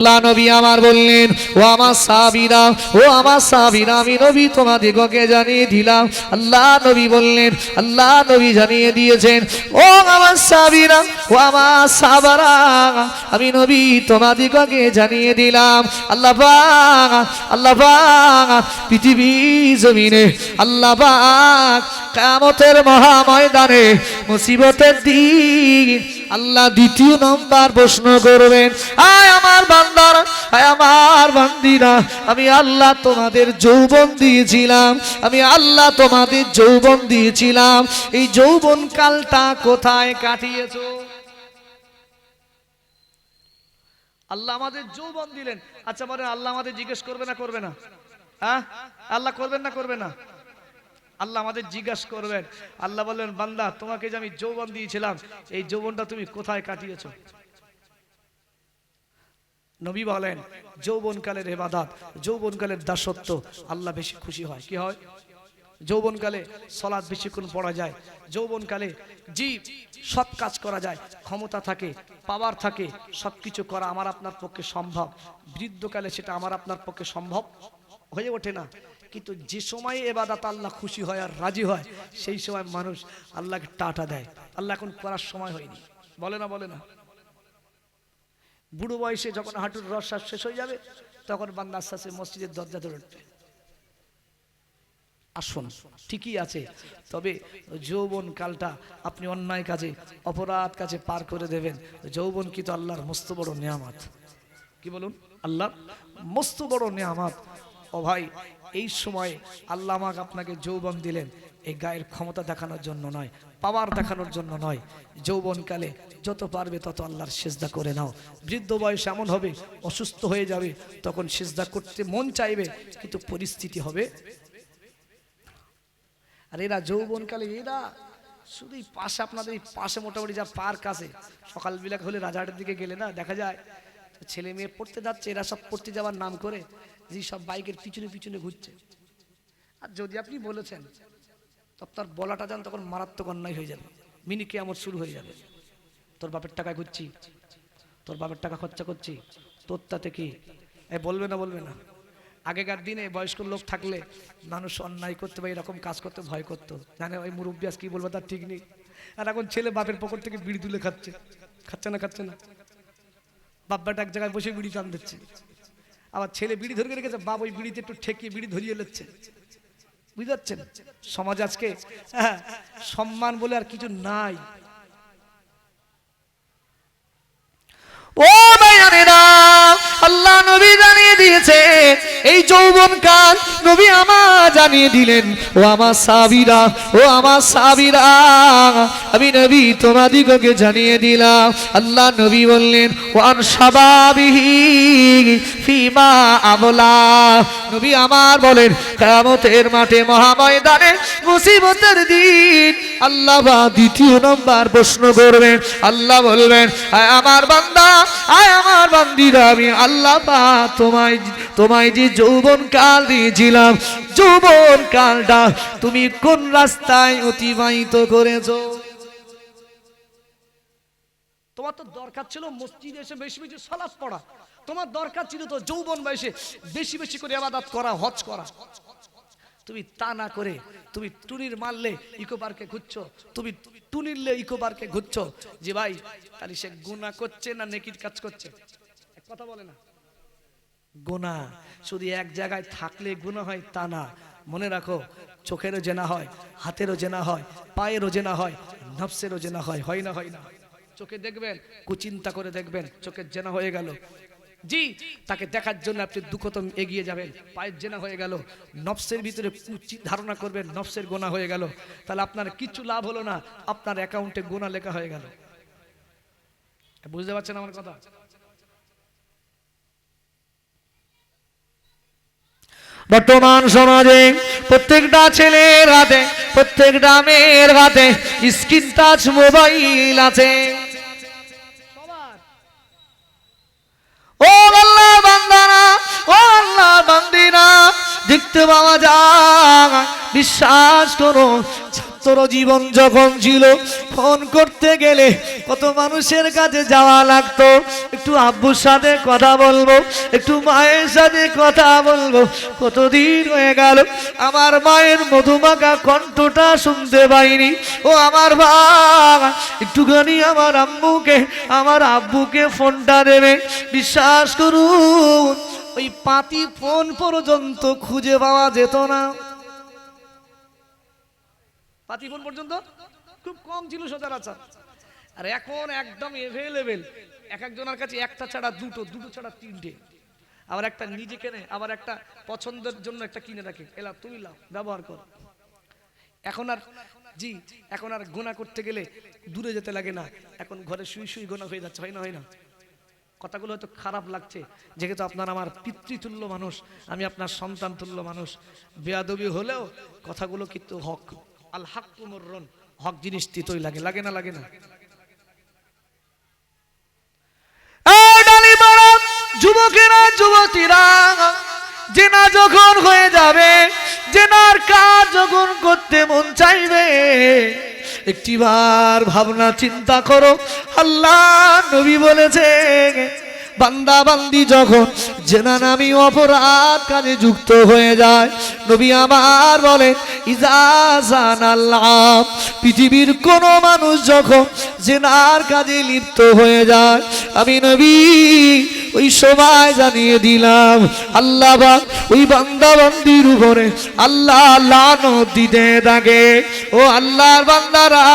আল্লাহ নবী আমার বললেন, ও আমার ও আমার তোমাদিগকে জানিয়ে দিলাম। আল্লাহ নবী বললেন, আল্লাহ নবী জানিয়ে দিয়েছেন, ও আমার ও আমার আমি নবী তোমাদিগকে জানিয়ে দিলাম। আল্লাহ আল্লাহ আল্লাহ কামতের মহা ময়দানে মুসিবতের দিন আল্লাহ দ্বিতীয় নম্বর প্রশ্ন করবেন, আয় আমার বান্দার, আয় আমার বান্দিরা, আমি আল্লাহ তোমাদের যৌবন দিয়েছিলাম, আমি আল্লাহ তোমাদের যৌবন দিয়েছিলাম, এই যৌবন কালটা কোথায় কাটিয়েছ? আল্লাহ আমাদের যৌবন দিলেন। আচ্ছা বলেন, আল্লাহ আমাদের জিজ্ঞেস করবে না করবে না? হ্যাঁ? আল্লাহ করবেন না, করবে না? আল্লাহ আমাদের জিজ্ঞাসা করবেন। আল্লাহ বললেন, বান্দা, তোমাকে যে আমি যৌবন দিয়েছিলাম, এই যৌবনটা তুমি কোথায় কাটিয়েছ? নবী বলেন, যৌবনকালের হেবাদাত যৌবনকালের দাসত্ব, আল্লাহ বেশি খুশি হয়। কি হয়? যৌবনকালে সলাদ বেশিক্ষণ পড়া যায়। যৌবনকালে জি সৎ কাজ করা যায়, ক্ষমতা থাকে, পাওয়ার থাকে সব কিছু করা আমার আপনার পক্ষে সম্ভব। বৃদ্ধকালে সেটা আমার আপনার পক্ষে সম্ভব হয়ে ওঠে না। কিন্তু যে সময় এবাদাত আল্লাহ খুশি হয় আর রাজি হয়, সেই সময় মানুষ আল্লাহকে টাটা দেয়। আল্লাহ এখন করার সময় হয়নি। বলে না বলে না। বুড়ো বয়সে যখন হাঁটুর রস শেষ হয়ে যাবে, তখন বান্দা আস্তে আস্তে মসজিদের দরজা ধরে উঠবে। আসুন, ঠিকই আছে, তবে যৌবন কালটা আপনি অন্যায় কাজে, অপরাধ কাজে পার করে দেবেন। যৌবন কি তো আল্লাহর মস্ত বড় নিয়ামত। কি বলুন? আল্লাহ মস্ত বড় নিয়ামত। ও ভাই এই সময়ে আল্লাহ আমাক আপনাকে যৌবন দিলেন। এই গায়ের ক্ষমতা দেখানোর জন্য নয় পাওয়ার দেখানোর জন্য নয়। যৌবনকালে যত পারবে তত আল্লাহর সেজদা করে নাও। বৃদ্ধ বয়স এমন হবে, অসুস্থ হয়ে যাবে, তখন সেজদা করতে মন চাইবে, কিন্তু পরিস্থিতি হবে। আর এরা যৌবনকালে, এরা শুধু এই পাশে আপনাদের, এই পাশে মোটামুটি যা পার্ক আছে, সকালবেলা হলে রাজাহাটের দিকে গেলে না, দেখা যায়, ছেলে মেয়ে পড়তে যাচ্ছে, এরা সব পড়তে যাওয়ার নাম করে। যে সব বাইকের পিছনে পিছনে ঘুরছে। আর যদি আপনি বলেছেন তো আপনার বলাটা যান তখন মারাত্মক অন্যায় হয়ে যাবে। মিনি কেয়ামত শুরু হয়ে যাবে। তোর বাপের টাকা ঘুরছি, তোর বাপের টাকা খরচা করছি, তোর তাতে কি? এ বলবে না বলবে না। আগেকার দিনে বয়স্ক লোক থাকলে মানুষ অন্যায় করতে বা এরকম কাজ করতে, ভয় করতো। জানে ওই মুরব্বী আজ কি বলব তার ঠিক নেই। আর এখন ছেলে বাপের পকর থেকে বিড়ি তুলে খাচ্ছে। খাচ্ছে না খাচ্ছে না। বাব্বাটা এক জায়গায় বসে বিড়ি টান দিচ্ছে। আবার ছেলে বিড়ি ধরে রেখেছে বাবা ওই বিড়িতে একটু ঠেকিয়ে বিড়ি ধরিয়ে লেচ্ছে। বুঝতে পারছেন সমাজ আজকে হ্যাঁ, সম্মান বলে আর কিছু নাই। ও আল্লাহ নবী জানিয়ে দিয়েছে এই যৌবন কাল নবী আমার জানিয়ে দিলেন, ও আমার সাবিরা, ও আমার সাবিরা, আমি নবী তোমাদিগকে জানিয়ে দিলাম। আল্লাহ নবী বললেন, ওয়ান সাবাবিহি ফিমা আমলা। নবী আমার বলেন, কিয়ামতের মাঠে মহাময়দানে মুসিবতের দিন। আল্লাহ বা দ্বিতীয় নম্বর প্রশ্ন করবেন, আল্লাহ বলবেন, আয় আমার বান্দা, আয় আমার বান্দিরা, আমি আল্লাহ বা তোমায় তোমায় যে যৌবন কাল দিয়েছিলাম যৌবন কালটা তুমি কোন রাস্তায় অতিবাহিত করেছ? তোমার তো দরকার ছিল মসজিদে এসে বেশি বেশি সালাত পড়া। তোমার দরকার ছিল তো যৌবন বয়সে বেশি বেশি করে আবাদাত করা, হজ করা। তুমি তা না করে তুমি টুনির মারলে ইকো পার্কে ঘুরছো, তুমি টুনিরলে ইকো পার্কে ঘুরছো যে ভাই তাহলে সে গুণা করছে না নেকির কাজ করছে? এক কথা বলে না। গোনা শুধু এক জায়গায় থাকলে গুণা হয় তা না। মনে রাখো, চোখেরও জেনা হয়, হাতেরও জেনা হয়, পায়েরও জেনা হয়, নফসেরও জেনা হয় হয় না হয় না। চোখে দেখবেন, কুচিন্তা করে দেখবেন, চোখের জেনা হয়ে গেল। জি, তাকে দেখার জন্য আপনি দুঃখতম এগিয়ে যাবেন। পায়ের জেনা হয়ে গেল, নফসের ভিতরে ধারণা করবেন, নফসের গোনা হয়ে গেল। তাহলে আপনার কিছু লাভ হলো না, আপনার অ্যাকাউন্টে গোনা লেখা হয়ে গেল। বুঝতে পারছেন আমার কথা? বর্তমান সমাজে প্রত্যেকটা ছেলের হাতে, প্রত্যেকটা মেয়ের হাতে স্ক্রিন টাচ মোবাইল আছে। ও বান্দানা দেখতে পাওয়া যায় বিশ্বাস করো ছাত্র জীবন যখন ছিল, ফোন করতে গেলে কত মানুষের কাছে যাওয়া লাগতো। একটু আব্বুর সাথে কথা বলব, একটু মায়ের সাথে কথা বলব। কতদিন হয়ে গেল, আমার মায়ের মধুমাখা কণ্ঠটা শুনতে পাইনি। ও আমার ভাই একটুখানি আমার আম্মুকে, আমার আব্বুকে ফোনটা দেবে। বিশ্বাস করুন, ওই পাতি ফোন পর্যন্ত খুঁজে পাওয়া যেত না। পাতি ফোন পর্যন্ত? খুব কম ছিল সচরাচর। আর এখন একদম এভেলেবেল এক একজনের কাছে একটা ছাড়া দুটো দুটো ছাড়া তিনটে। আবার একটা নিজে কেনে, আবার একটা পছন্দের জন্য একটা কিনে রাখে। এলা, তুমি লাও, ব্যবহার কর। এখন আর, জি, এখন আর গোনা করতে গেলে দূরে যেতে লাগে না। এখন ঘরে শুই শুই গোনা হয়ে যাচ্ছে, হয় না হয় না? কথাগুলো হয়তো খারাপ লাগছে। যেহেতু আপনার আমার পিতৃতুল্য মানুষ, আমি আপনার সন্তান তুল্য মানুষ। বেয়াদবি হলেও কথাগুলো কিন্তু হক। আল হাক কুমরন হক জিনিস তিতই লাগে লাগে না লাগে না। যুবকেরা, যুবতীরা, জেনা যখন হয়ে যাবে, জেনার কাজ যখন করতে মন চাইবে, একটিবার ভাবনা চিন্তা করো, আল্লাহ নবী বলেছে বান্দা বান্দি যখন জেনা নামি অপরাধ কাজে যুক্ত হয়ে যায়, নবী আমার বলে ইজাজান আল্লাহ পৃথিবীর কোন মানুষ যখন জেনার কাজে লিপ্ত হয়ে যায়, আমি নবী ওই সময় জানিয়ে দিলাম, আল্লাহ ওই বান্দা বান্দির উপরে আল্লাহ লানত দিতে থাকে। ও আল্লাহর বান্দারা,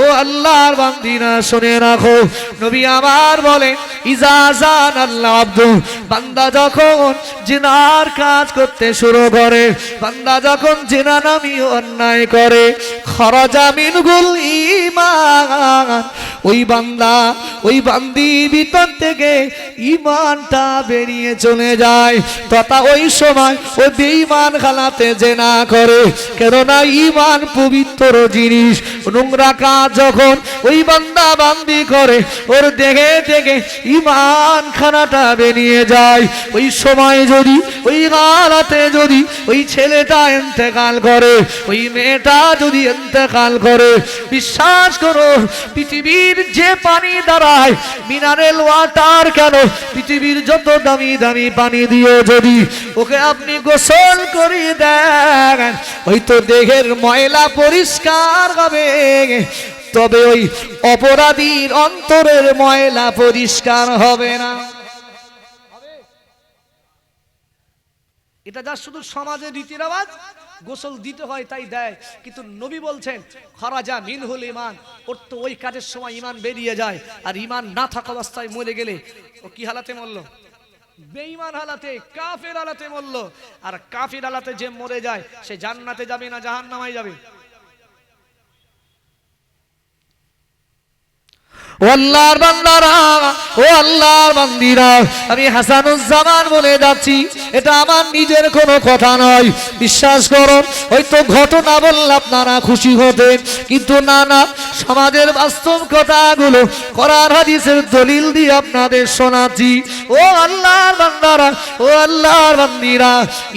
ও আল্লাহর বান্দিরা, শুনে রাখো। নবী আমার বলে ইজাজান আল্লাহ আব্দুল বান্দা যখন জেনার কাজ করতে শুরু করে, বান্দা যখন জেনা নামি অন্যায় করে খরজামিন গুল ইমান ওই বান্দা, ওই বান্দি ভিতর থেকে ইমানটা বেরিয়ে চলে যায়। তথা ওই সময় ও বেঈমান খালাতে জেনা করে। কেননা ইমান পবিত্র জিনিস। নোংরা কাজ যখন ওই বান্দা বান্দি করে, ওর দেখে দেখে ইমান খানাটা বেরিয়ে যায়। ওই সময় যদি, ওই গালাতে যদি ওই ছেলেটা এন্তেকাল করে, ওই মেয়েটা যদি এন্তেকাল করে, বিশ্বাস করো, পৃথিবীর যে পানি দাঁড়ায়, মিনারেল ওয়াটার কেন পৃথিবীর যত দামি দামি পানি দিয়ে যদি ওকে আপনি গোসল করিয়ে দেন, হয়তো দেহের ময়লা পরিষ্কার হবে। তবে ওই অপরাধীর অন্তরের ময়লা পরিষ্কার হবে না। এটা যা শুধু সমাজের রীতি রেওয়াজ গোসল দিতে হয়, তাই দেয়। কিন্তু নবী বলছেন, খরাজা মিনহুল ইমান ওর তো ওই কাজের সময় ইমান বেরিয়ে যায়। আর ইমান না থাকা অবস্থায় মরে গেলে, ও কি হালাতে মরল? বেঈমান হালাতে, কাফের হালাতে মরল। আর কাফের হালাতে যে মরে যায়, সে জান্নাতে যাবে না, জাহান্নামায় যাবে। আল্লাহর বান্দারা, ও আল্লাহর বান্দিরা, আমি হাসানুজ্জামান বলে যাচ্ছি, এটা আমার নিজের কোনো কথা নয়। বিশ্বাস করো, ওই তো ঘটনা বললে আপনারা খুশি হতেন কিন্তু না না, সমাজের বাস্তব কথাগুলো করার হাদিসের দলিল দিয়ে আপনাদের শোনাচ্ছি। ও আল্লাহর বান্দারা, ও আল্লাহর বান্দিরা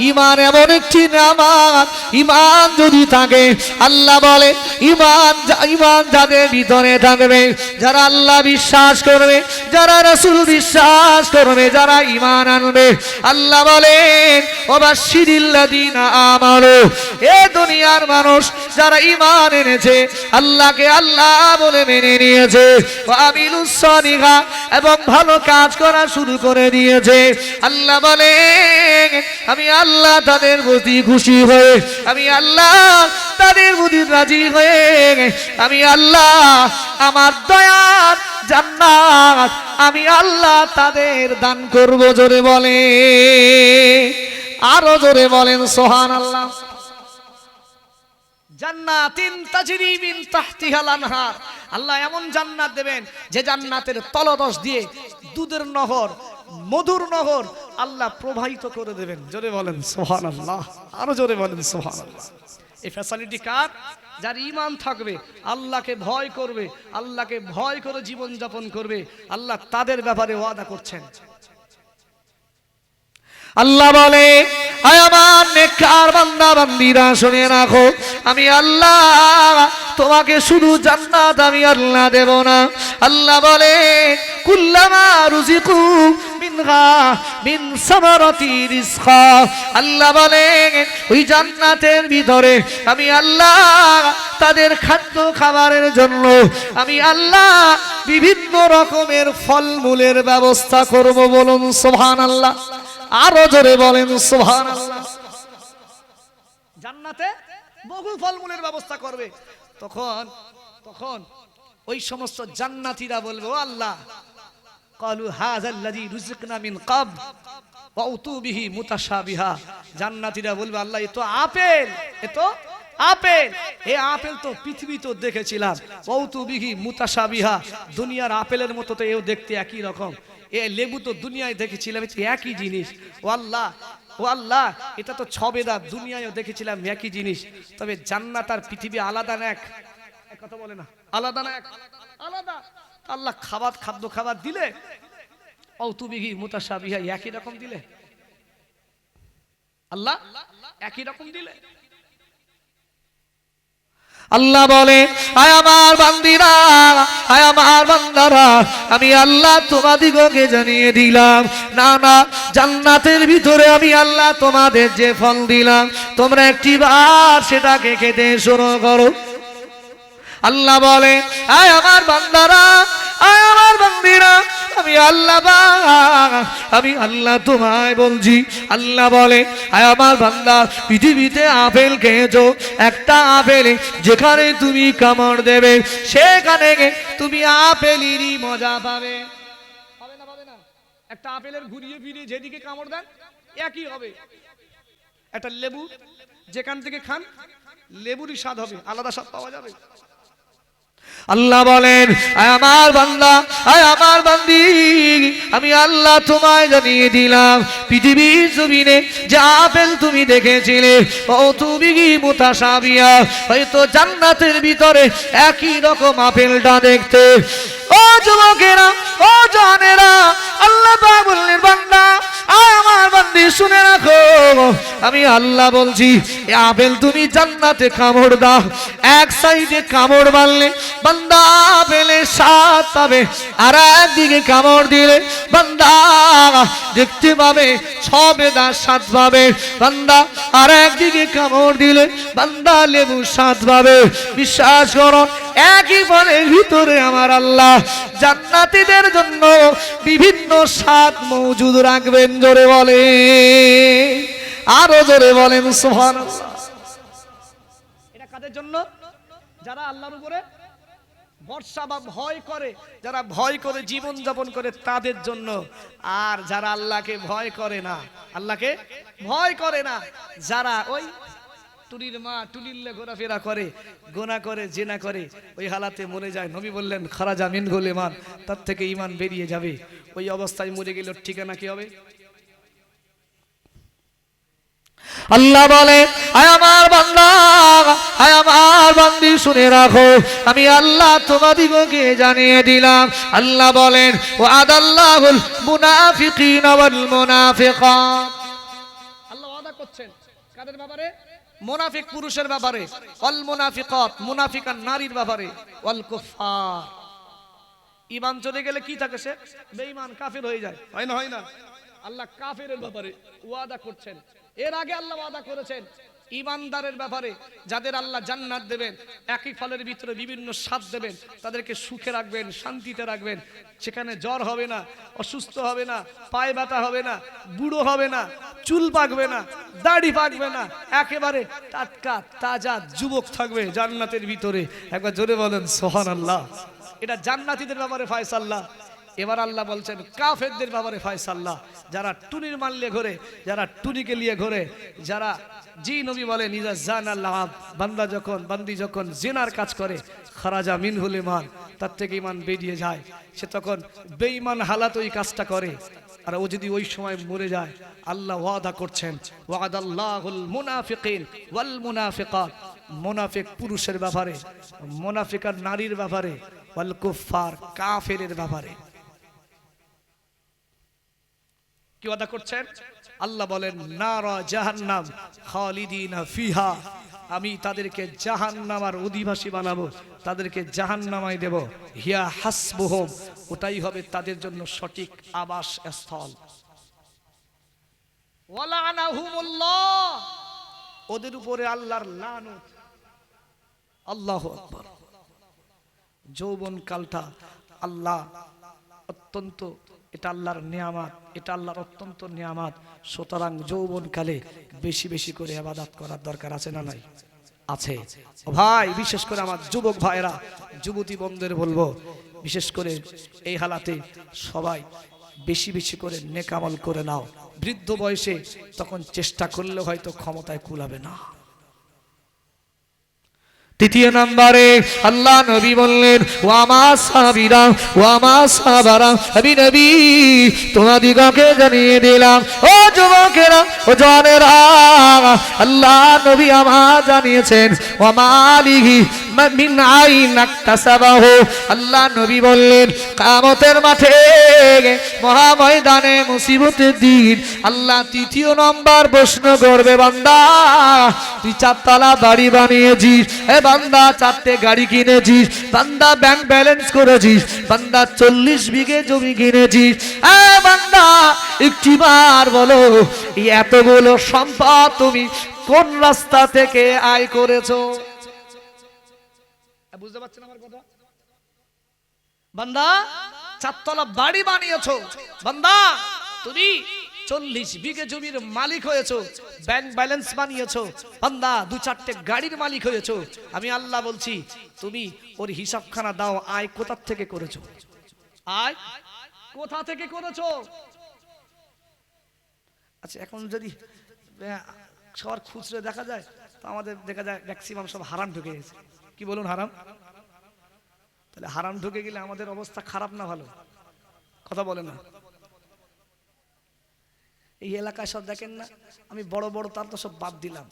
ইমান এমন একটি নামাজ ইমান যদি থাকে, আল্লাহ বলে ইমান ইমান যাদের ভিতরে থাকবে, যারা আল্লাহ বিশ্বাস করবে, যারা রসুল বিশ্বাস করবে, যারা ইমান আনবে। আল্লাহ বলেন অবাশিরিল্লাদিনা আমারো এ দুনিয়ার মানুষ যারা ইমান এনেছে, আল্লাহকে আল্লাহ বলে মেনে নিয়েছে। এবং ভালো কাজ করা শুরু করে দিয়েছে। আল্লাহ বলেন, আমি আল্লাহ তাদের প্রতি খুশি হয়ে, আমি আল্লাহ তাদের প্রতি রাজি হয়ে, আমি আল্লাহ আমার দয়ার জান্নাত আমি আল্লাহ তাদের দান করব, জোরে বলে। আরও জোরে বলেন সোহান আল্লাহ আল্লাহ এমন জান্নাত দেবেন, যে জান্নাতের তলদশ দিয়ে দুধের নহর, মধুর নহর আল্লাহ প্রবাহিত করে দেবেন। জোরে বলেন সোহান আল্লাহ আরও জোরে বলেন, সুবহানাল্লাহ। এই ফ্যাসিলিটি কার? যার ইমান থাকবে, আল্লাহকে ভয় করবে, আল্লাহকে ভয় করে জীবন যাপন করবে, আল্লাহ তাদের ব্যাপারে ওয়াদা করছেন। আল্লাহ বলে রাখো, আমি আল্লাহ, তোমাকে শুধু জান্নাত আমি আল্লাহ দেব না। আল্লাহ বলে, কুল্লামা রুজিকু মিনহা মিন সামারাতি রিজকা আল্লাহ বলে ওই জান্নাতের ভিতরে আমি আল্লাহ তাদের খাদ্য খাবারের জন্য আমি আল্লাহ বিভিন্ন রকমের ফলমূলের ব্যবস্থা করব বলুন সোহান আল্লাহ আরও জোরে বলেন সুবহানাল্লাহ। জান্নাতে বহু ফলমূলের ব্যবস্থা করবে। তখন তখন ওই সমস্ত জান্নাতীরা বলবে, ও আল্লাহ কালু হাযাল্লাযী রুজিকনা মিন কাব ওয়া উতু বিহি মুতাশাবিহা জান্নাতীরা বলবে, আল্লাহ, এ আপেল এ আপেল। এ আপেল তো পৃথিবী তো দেখেছিলাম। ওয়াউতু বিহি মুতাশাবিহা। দুনিয়ার আপেলের মতো তো এও দেখতে একই রকম। এ লেবু তো দুনিয়ায় দেখেছিলাম একই জিনিস। ও আল্লাহ ও আল্লাহ এটা তো ছবে ছবেদা দুনিয়ায়ও দেখেছিলাম একই জিনিস। তবে জান্নাত আর পৃথিবী আলাদা না এক কথা বলে না। আলাদা না এক? আলাদা। আল্লাহ খাবার, খাদ্য, খাবার দিলে? অতুবিহি মুতাসাবিহা একই রকম দিলে? আল্লাহ একই রকম দিলে? আল্লাহ বলে, আয় আমার বান্দিরা, আয় আমার বান্দারা, আমি আল্লাহ তোমাদিগকে জানিয়ে দিলাম, না না, জান্নাতের ভিতরে আমি আল্লাহ তোমাদের যে ফল দিলাম, তোমরা একটি বার সেটাকে খেতে শুরু করো। আল্লাহ বলে, আয় আমার বান্দারা, আয় আমার বান্দিরা, আমি আল্লাহ আমি আল্লাহ তোমায় বলছি। আল্লাহ বলে, আয় আমার বান্দা, পৃথিবীতে আপেল খেয়েছো, একটা আপেল যেখানে তুমি কামড় দেবে, সেখানে তুমি আপেলেরই মজা পাবে। হবে না পাবে না? একটা আপেলের ঘুরিয়ে ফিরিয়ে যেদিকে কামড় দেন, একই হবে। একটা লেবু যেখান থেকে খান, লেবুরই স্বাদ হবে, আলাদা স্বাদ পাওয়া যাবে। আল্লাহ বলেন আমার বান্দা, আয় আমার বান্দি, আমি আল্লাহ তোমায় জানিয়ে দিলাম, পৃথিবীর জমিনে যা আপেল তুমি দেখেছিলে ও তুমি কি মুতাসাবিয়া, হয়তো জান্নাতের ভিতরে একই রকম আপেলটা দেখতে। ও যুবকেরা, ও জানেরা, আল্লাহ বললেন বান্দা আমার বান্দি শুনে রাখো। আমি আল্লাহ বলছি, এ আপেল তুমি জান্নাতে কামড় দাও। এক সাইডে কামড় মারলে বান্দা আপেলে স্বাদ পাবে, আর একদিকে কামড় দিলে বান্দা দেখতে পাবে, ছবে দা স্বাদ পাবে। বান্দা আর একদিকে কামড় দিলে বান্দা লেবু স্বাদ পাবে। বিশ্বাস করো, একই ফলের ভিতরে আমার আল্লাহ জান্নাতীদের জন্য বিভিন্ন স্বাদ মজুদ রাখবেন, জোরে বলে। আরও জোরে বলেন সোহান এটা কাদের জন্য? যারা আল্লাহর উপরে ভরসা বা ভয় করে, যারা ভয় করে জীবন যাপন করে তাদের জন্য। আর যারা আল্লাহকে ভয় করে না, আল্লাহকে ভয় করে না, যারা ওই টুনির মা টুনিল্লে ঘোরাফেরা করে গোনা করে জেনা করে ওই হালাতে মরে যায়। নবী বললেন খারাজা মিন গোলে মান তার থেকে ইমান বেরিয়ে যাবে। ওই অবস্থায় মরে গেলে ঠিকানা কি হবে? আল্লাহ বলে আয় আমার বান্দা আয় আমার বান্দি শুনে রাখো আমি আল্লাহ তোমাদিগকে জানিয়ে দিলাম। আল্লাহ বলেন ও আদাল্লাহুল মুনাফিকিন ওয়াল মুনাফিকাত। আল্লাহ ওয়াদা করছেন। কাদের ব্যাপারে? মুনাফিক পুরুষের ব্যাপারে অল মুনাফিক মুনাফিকা নারীর ব্যাপারে অল কুফার ইমান চলে গেলে কি থাকে সে? বেঈমান কাফির হয়ে যায়। হয় না হয় না। আল্লাহ কাফের ব্যাপারে ওয়াদা করছেন। এর আগে আল্লাহ ওয়াদা করেছেন ইমানদারের ব্যাপারে যাদের আল্লাহ জান্নাত দেবেন, একই ফলের ভিতরে বিভিন্ন স্বাদ দেবেন, তাদেরকে সুখে রাখবেন, শান্তিতে রাখবেন। সেখানে জ্বর হবে না, অসুস্থ হবে না, পায়ে ব্যথা হবে না, বুড়ো হবে না, চুল পাকবে না, দাড়ি পাকবে না, একেবারে টাটকা, তাজা যুবক থাকবে জান্নাতের ভিতরে। একবার জোরে বলেন সোহান আল্লাহ এটা জান্নাতীদের ব্যাপারে ফায়সাল্লাহ। এবার আল্লাহ বলছেন, কাফেরদের ব্যাপারে ফায়সাল্লাহ। যারা টুনির মানলে ঘোরে, যারা টুনিকে নিয়ে ঘোরে, যারা জি নবী বলে নিজা জান আল্লাহ বান্দা যখন, বান্দি যখন জেনার কাজ করে, খারাজা মিন হলে মান তার থেকে ইমান বেরিয়ে যায়। সে তখন বেঈমান হালাত ওই কাজটা করে, আর ও যদি ওই সময় মরে যায়, আল্লাহ ওয়াদা করছেন, ওয়াদাল্লাহুল মুনাফিকিন ওয়াল মুনাফিকাত মুনাফিক পুরুষের ব্যাপারে, মুনাফিকার নারীর ব্যাপারে, ওয়াল কুফার কাফেরের ব্যাপারে। কি ওয়াদা করছেন? আল্লাহ বলেন নারা জাহান্নাম খালিদিনা ফিহা। আমি তাদেরকে জাহান্নামার অধিবাসী বানাবো তাদেরকে জাহান্নামায় দেব। হিয়া হাসবুহম ওটাই হবে তাদের জন্য সঠিক আবাস স্থল ওদের উপরে আল্লাহর লানত। আল্লাহু আকবার। যৌবন কালটা আল্লাহ অত্যন্ত এটা আল্লাহর নিয়ামাত, এটা আল্লাহর অত্যন্ত নিয়ামাত। সুতরাং যৌবন কালে বেশি বেশি করে আবাদাত করার দরকার আছে না নাই? আছে। ভাই, বিশেষ করে আমার যুবক ভাইরা যুবতী বন্ধুদের বলব, বিশেষ করে এই হালাতে সবাই বেশি বেশি করে নেকামল করে নাও। বৃদ্ধ বয়সে তখন চেষ্টা করলে হয়তো ক্ষমতায় কুলাবে না। তৃতীয় নম্বরে আল্লাহ নবী বললেন ও আমার ওয়ামা ও আমার সাহাবারা আমি নবী তোমাদিগকে জানিয়ে দিলাম, ও যুবকেরা, ও জনেরা আল্লাহ নবী আমা জানিয়েছেন ও মালিহি আল্লাহ নবী বললেন, কামতের মাঠে মহা ময়দানে মুসিবতের দিন। আল্লাহ তৃতীয় নম্বর প্রশ্ন করবে, বান্দা, তুই চারতলা বাড়ি বানিয়েছিস। এ বান্দা, চারটে গাড়ি কিনেছিস। বান্দা ব্যাংক ব্যালেন্স করেছিস। বান্দা, চল্লিশ বিঘে জমি কিনেছিস। এ বান্দা একটিবার বলো এতগুলো সম্পদ তুমি কোন রাস্তা থেকে আয় করেছ? বুঝতে পারছেন আমার কথা? বান্দা, চারতলা বাড়ি বানিয়েছো। বান্দা, তুমি চল্লিশ বিঘে জমির মালিক হয়েছো ব্যাংক ব্যালেন্স বানিয়েছো। বান্দা, দু চারটে গাড়ির মালিক হয়েছো। আমি আল্লাহ বলছি, তুমি ওর হিসাবখানা দাও, আয় কোথা থেকে করেছ? আয় কোথা থেকে করেছ? আচ্ছা এখন যদি সবার খুচরো দেখা যায়, তো আমাদের দেখা যায় ম্যাক্সিমাম সব হারাম ঢুকে গেছে। কি বলুন হারাম? তাহলে হারাম ঢুকে গেলে আমাদের অবস্থা খারাপ না ভালো? কথা বলে না। এই এলাকায় সব দেখেন না, আমি বড় বড় তার তো সব বাদ দিলাম।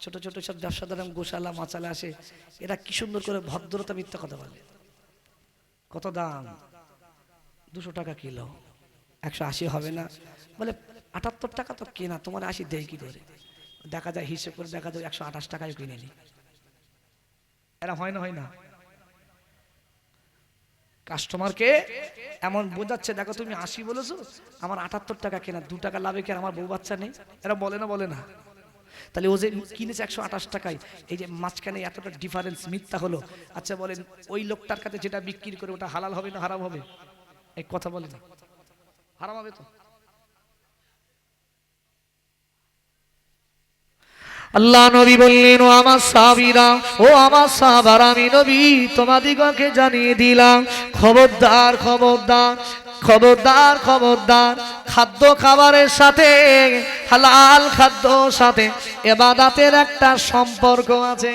ছোট ছোট সব ব্যবসাদার গোশালা, মাচালা আসে, এরা কি সুন্দর করে ভদ্রতা মিথ্যা কথা বলে। কত দাম? দুশো টাকা কিলো। একশো আশি হবে না। বলে, আটাত্তর টাকা তো কেনা, তোমার আশি দেয় কি করে? দেখা যায় হিসেব করে দেখা যায় একশো আঠাশ টাকায় কিনে নি। এরা হয় না হয় না। কাস্টমারকে এমন বোঝাচ্ছে, দেখো তুমি আশি বলেছ, আমার আটাত্তর টাকা কেনা, দু টাকা লাভে কেন আমার বউ বাচ্চা নেই? এরা বলে না বলে না। তাহলে ও যে কিনেছে একশো আঠাশ টাকায়, এই যে মাঝখানে এতটা ডিফারেন্স মিথ্যা হলো। আচ্ছা বলেন, ওই লোকটার কাছে যেটা বিক্রি করে ওটা হালাল হবে না হারাম হবে? এই কথা বলে না হারাম হবে তো? আল্লাহ নবী বললেন, ও আমার সাহাবীরা, ও আমার সাহাবার, আমি নবী তোমাদিগকে জানিয়ে দিলাম, খবরদার খবরদার খবরদার খবরদার, খাদ্য খাবারের সাথে, হালাল খাদ্য সাথে এবাদাতের একটা সম্পর্ক আছে।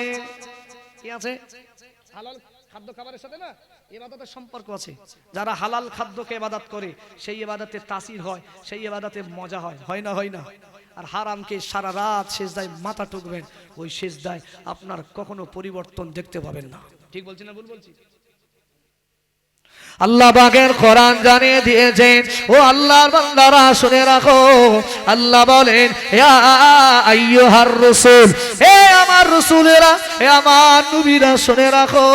কি আছে? হালাল খাদ্য খাবারের সাথে না? এবাদতের সম্পর্ক আছে। যারা হালাল খাদ্যকে এবাদত করে, সেই এবাদতে তাসির হয়, সেই এবাদতে মজা হয়। হয় না হয় না? আর হারামকে সারা রাত শেষদায় মাথা টুকবেন ওই শেষদায় আপনার কখনো পরিবর্তন দেখতে পাবেন না। ঠিক বলছি না ভুল বলছি? আল্লাহ বাগের কোরআন জানিয়ে দিয়েছেন। ও আল্লাহর বান্দারা, শুনে রাখো। আল্লাহ বলেন, ইয়া আইয়ুহার রাসূল, হে আমার রাসূলেরা, হে আমার নবীরা, শুনে রাখো।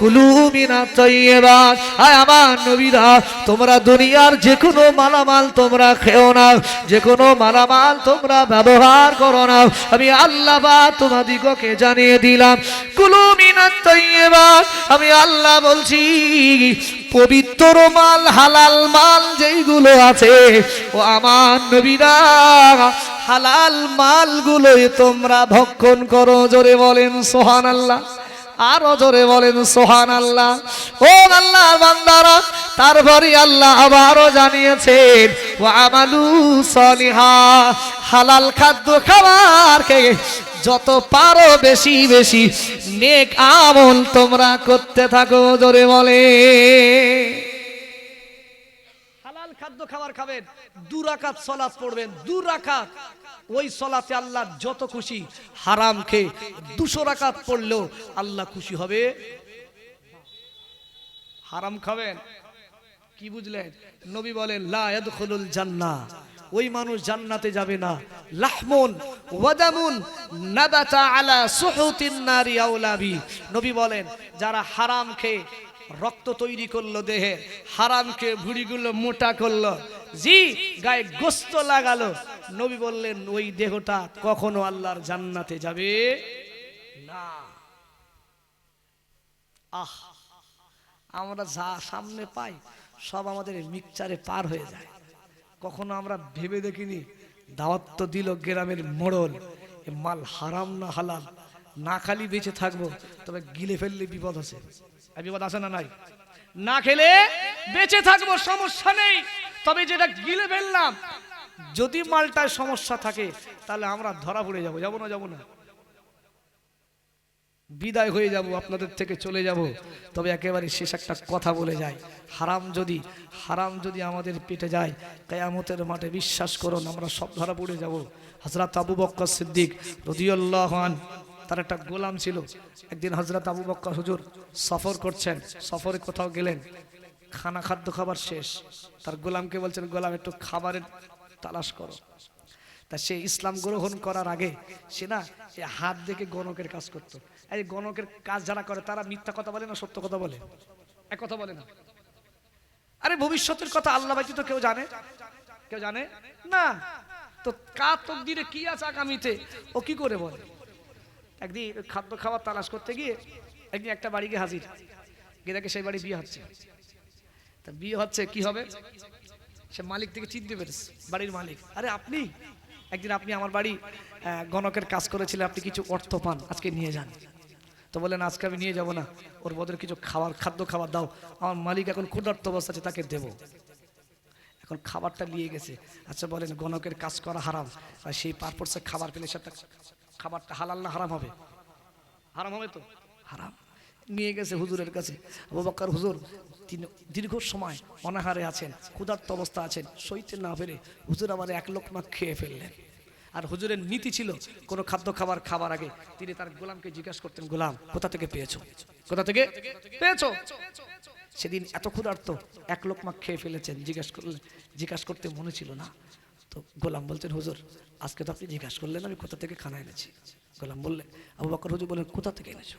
কুলু মিনা তাইয়্যিবাত আয় আমার নবীরা, তোমরা দুনিয়ার যে কোনো মালামাল তোমরা খেও না যে কোনো মালামাল তোমরা ব্যবহার করো না। আমি আল্লাহ বা তোমাদিগকে জানিয়ে দিলাম, কুলু মিনা তাইয়্যিবাত আমি আল্লাহ বলছি পবিত্র মাল, হালাল মাল যেইগুলো আছে, ও আমার নবীরা, হালাল মালগুলো তোমরা ভক্ষণ করো, জোরে বলেন সোহান আল্লাহ আরও জোরে বলেন সোহান আল্লাহ ও আল্লাহ বান্দারা তারপরে আল্লাহ আবারও জানিয়েছেন ও আমালু সলিহা, হালাল খাদ্য খাবার খেয়ে যত পারো বেশি বেশি। নেক আমল তোমরা করতে থাকো, জোরে বলে। হালাল খাদ্য খাবার খাবেন দুরাকাত সলাৎ পড়বেন দুরাকাত ওই সলাতে আল্লাহ যত খুশি হারাম খেয়ে দুশো রাকাত পড়লেও আল্লাহ খুশি হবে। হারাম খাবেন? কি বুঝলেন? নবী বলেন, লা ইয়াদখুলুল জান্নাহ। ওই মানুষ জান্নাতে যাবে না। লাহমুন, ওয়াদামুন, নাবাতা আলা সুহুতিন নারি আউলাবি নবী বলেন, যারা হারাম খেয়ে রক্ত তৈরি করল দেহে, হারাম খেয়ে ভুড়িগুলো মোটা করল, জি, গায়ে গোস্ত লাগালো। নবী বললেন, ওই দেহটা কখনো আল্লাহর জান্নাতে যাবে না। আহ, আমরা যা সামনে পাই, সব আমাদের মিক্সচারে পার হয়ে যায়। কখনো আমরা ভেবে দেখিনি। দাওয়াত তো দিল গ্রামের মোড়ল। মাল হারাম না হালাল, না খালি বেঁচে থাকব, তবে গিলে ফেললে বিপদ আছে। বিপদ আছে না নাই? না খেলে বেঁচে থাকব, সমস্যা নেই। তবে যেটা গিলে ফেললাম, যদি মালটার সমস্যা থাকে, তাহলে আমরা ধরা পড়ে যাব। যাব না যাব না। বিদায় হয়ে যাব, আপনাদের থেকে চলে যাব। তবে একেবারে শেষ একটা কথা বলে যায় হারাম যদি হারাম যদি আমাদের পেটে যায়, কেয়ামতের মাঠে বিশ্বাস করুন, আমরা সব ধরা পড়ে যাব। হজরত আবু বক্কর সিদ্দিক রদিউল্লাহান তার একটা গোলাম ছিল। একদিন হজরত আবু বক্কর হুজুর সফর করছেন, সফরে কোথাও গেলেন। খানা খাদ্য খাবার শেষ। তার গোলামকে বলছেন, গোলাম, একটু খাবারের তালাশ করো। তা সে ইসলাম গ্রহণ করার আগে সে না, সে হাত দেখে গণকের কাজ করতো। এই গণকের কাজ যারা করে, তারা মিথ্যা কথা বলে না সত্য কথা বলে? এক কথা বলে না। আরে ভবিষ্যতের কথা আল্লাহ তো কেউ জানে? কেউ জানে? না। তো কার তকদিরে কি আছে আগামীতে? ও কি করে বলে? একদিন খাদ্য খাবার তালাশ করতে গিয়ে একদিন একটা বাড়ি গিয়ে হাজির। গিয়ে দেখে সেই বাড়ি বিয়ে হচ্ছে। তা বিয়ে হচ্ছে, কি হবে? সে মালিক থেকে চিনতে পেরেছে, বাড়ির মালিক। আরে আপনি? একদিন আপনি আমার বাড়ি গণকের কাজ করেছিলেন, আপনি কিছু অর্থ পান, আজকে নিয়ে যান। তো বললেন আজকে আমি নিয়ে যাব না। ওর বদলে কিছু খাবার, খাদ্য খাবার দাও। আমার মালিক এখন ক্ষুধার্ত অবস্থা আছে, তাকে দেবো। এখন খাবারটা নিয়ে গেছে। আচ্ছা বলেন, গণকের কাজ করা হারাম। আর সেই পারপোর্সে খাবার পেলে সেটা খাবারটা হালাল না হারাম হবে? হারাম হবে তো? হারাম। নিয়ে গেছে হুজুরের কাছে। আবু হুজুর দীর্ঘ সময় অনাহারে আছেন, ক্ষুধার্ত অবস্থা আছেন, সইতে না পেরে হুজুর আবার এক লোকমা খেয়ে ফেললেন। আর হুজুরের নীতি ছিল কোনো খাদ্য খাবার খাবার আগে তিনি তার গোলামকে জিজ্ঞাসা করতেন, গোলাম, কোথা থেকে পেয়েছ? কোথা থেকে পেয়েছ? সেদিন এত ক্ষুধার্ত এক লোকমা খেয়ে ফেলেছেন, জিজ্ঞাসা করলেন জিজ্ঞাসা করতে মনে ছিল না। তো গোলাম বলছেন হুজুর, আজকে তো আপনি জিজ্ঞাসা করলেন, আমি কোথা থেকে খানা এনেছি? গোলাম বললেন, আবু বকর হুজুর বললেন, কোথা থেকে এনেছো?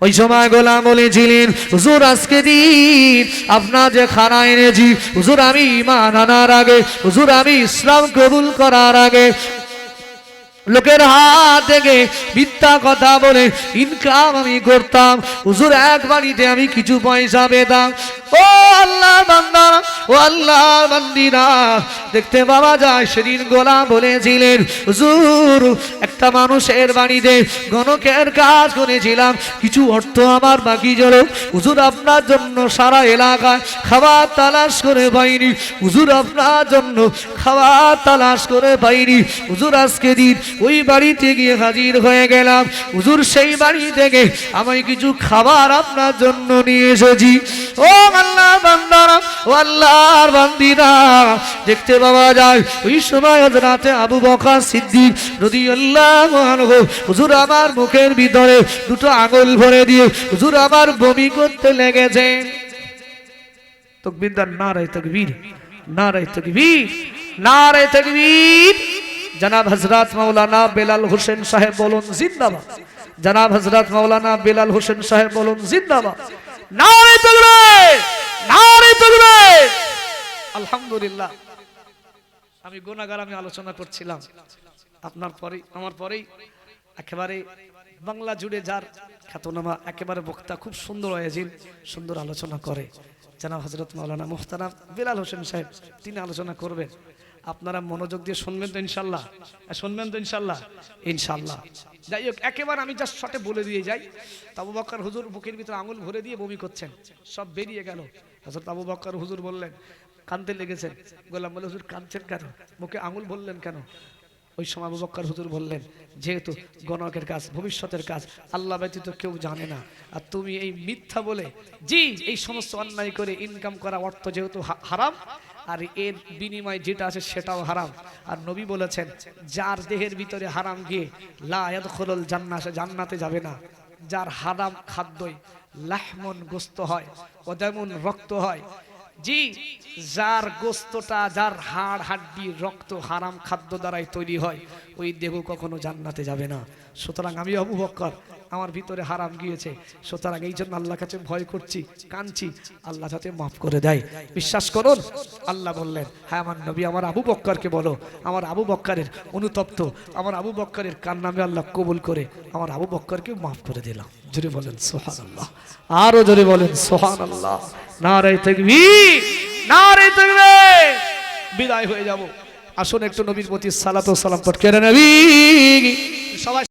ওই সময় গোলাম বলেছিলেন, হুজুর, আজকে দিন আপনার যে খানা এনেছি, হুজুর, আমি ইমান আনার আগে, হুজুর, আমি ইসলাম কবুল করার আগে লোকের হাত থেকে মিথ্যা কথা বলে ইনকাম আমি করতাম। হুজুর, এক বাড়িতে আমি কিছু পয়সা পেতাম। ও আল্লাহ বান্দারা ও আল্লাহ বান্দিরা, দেখতে পাওয়া যায় সেদিন গোলাম বলেছিলেন, হুজুর, একটা মানুষের বাড়িতে গণকের কাজ করেছিলাম, কিছু অর্থ আমার বাকি ছিল। হুজুর, আপনার জন্য সারা এলাকায় খাবার তালাশ করে পাইনি। হুজুর, আপনার জন্য খাবার তালাশ করে পাইনি। হুজুর, আজকে দিন ওই বাড়িতে গিয়ে হাজির হয়ে গেলাম। হুজুর, সেই বাড়ি থেকে আমি কিছু খাবার আপনার জন্য নিয়ে এসেছি। ও আল্লাহ বান্দারা, ও আল্লাহর বান্দিরা, দেখতে পাওয়া যায়, ওই সময় রাতে আবু বকর সিদ্দিক যদি আল্লাহ হুজুর আমার মুখের ভিতরে দুটো আঙুল ভরে দিয়ে, হুজুর আমার বমি করতে লেগেছে। তকবীর দান নারায় তকবীর নারায় তকবীর নারায় তকবীর। জনাব হজরত মৌলানা বেলাল হোসেন সাহেব বলুন, জিন্দাবাদ। জনাব হজরত মৌলানা বেলাল হোসেন সাহেব বলুন, জিন্দাবাদ। নারায় তকবীর নারায় তকবীর আলহামদুলিল্লাহ। আমি গুনাহগার, আমি আলোচনা করছিলাম। আপনার পরেই, আমার পরেই একেবারে বাংলা জুড়ে যার খ্যাতনামা একেবারে বক্তা খুব সুন্দর আয়োজন সুন্দর আলোচনা করে। জানাব হজরত মাওলানা মুহতারাম বিলাল হোসেন সাহেব, তিনি আলোচনা করবেন। আপনারা মনোযোগ দিয়ে শুনবেন তো ইনশাল্লাহ। হ্যাঁ, শুনবেন তো ইনশাল্লাহ। ইনশাল্লাহ। যাই হোক একেবারে আমি জাস্ট শটে বলে দিয়ে যাই। আবু বক্কর হুজুর বুকের ভিতরে আঙুল ভরে দিয়ে বমি করছেন। সব বেরিয়ে গেল। হজরত আবু বক্কর হুজুর বললেন কানতে লেগেছেন। গোলাম বলে হুজুর কাঁদছেন কেন? মুখে আঙুল বললেন কেন? ওই সময় আবু বক্কর হুজুর বললেন যেহেতু গণকের কাজ ভবিষ্যতের কাজ আল্লাহ ব্যতীত কেউ জানে না। আর তুমি এই মিথ্যা বলে জি এই সমস্ত অন্যায় করে ইনকাম করা অর্থ যেহেতু হারাম আর এর বিনিময় যেটা আছে সেটাও হারাম। আর নবী বলেছেন, যার দেহের ভিতরে হারাম গিয়ে, লা খোলল জান্না সে জান্নাতে যাবে না। যার হারাম খাদ্যই লাহমন গোস্ত হয়, ওদামুন রক্ত হয়। জি, যার গোস্তটা, যার হাড়, হাড্ডি, রক্ত হারাম খাদ্য দ্বারাই তৈরি হয়, ওই দেহ কখনো জান্নাতে যাবে না। সুতরাং আমি আবু বক্কর আমার ভিতরে হারাম গিয়েছে। সুতরাং এই জন্য আল্লাহ কাছে ভয় করছি, কাঁদছি। আল্লাহ যাতে মাফ করে দেয়। বিশ্বাস করুন, আল্লাহ বললেন হ্যাঁ আমার নবী আমার আবু বক্করকে বলো। আমার আবু বক্করের অনুতপ্ত, আমার আবু বক্করের কান্নামে আল্লাহ কবুল করে, আমার আবু বক্করকে মাফ করে দিলাম। জোরে বলেন সোহান আল্লাহ আরও জোরে বলেন সোহান আল্লাহ নারাই থাকবি নারাই থাকবে বিদায় হয়ে যাব। আসুন একটু নবীর প্রতি সালাত সালাম পট কেড়ে নবী? সবাই